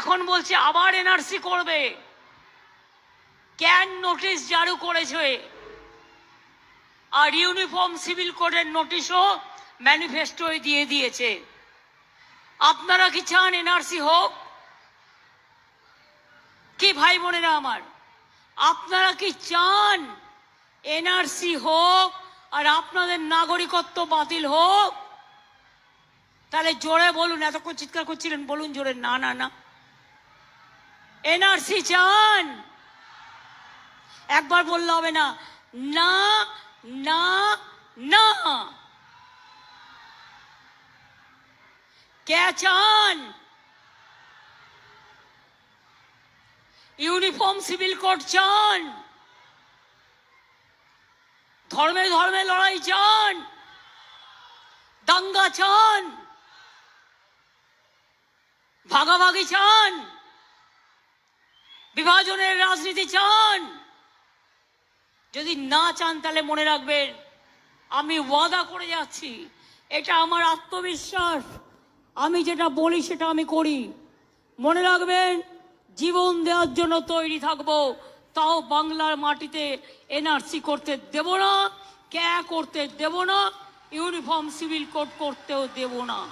এখন বলছে আবার এনআরসি করবে। ক্যান নোটিশ জারি করেছে? আর ইউনিফর্ম সিভিল কোডের নোটিশও ম্যানিফেস্টোয় দিয়ে দিয়েছে। আপনারা কি চান এনআরসি হোক? কি ভাই বোনেরা আমার, আপনারা কি চান এনআরসি হোক আর আপনাদের নাগরিকত্ব বাতিল হোক? তাহলে জোরে বলুন, এতক্ষণ চিৎকার করছিলেন, বলুন জোরে, না না না। এনআরসি চান একবার বললে হবে না না না না। কে চান ইউনিফর্ম সিভিল কোড চান ধর্মে ধর্মে লড়াই চান দাঙ্গা চান ভাগাভাগি চান বিভাজনের রাজনীতি চান। যদি না চান, তাহলে মনে রাখবেন, আমি ওয়াদা করে যাচ্ছি। এটা আমার আত্মবিশ্বাস। আমি যেটা বলি, সেটা আমি করি। মনে রাখবেন, জীবন দেওয়ার জন্য তৈরি থাকব, তাও বাংলার মাটিতে এনআরসি করতে দেব না, ক্যা করতে দেব না, ইউনিফর্ম সিভিল কোড করতেও দেব না।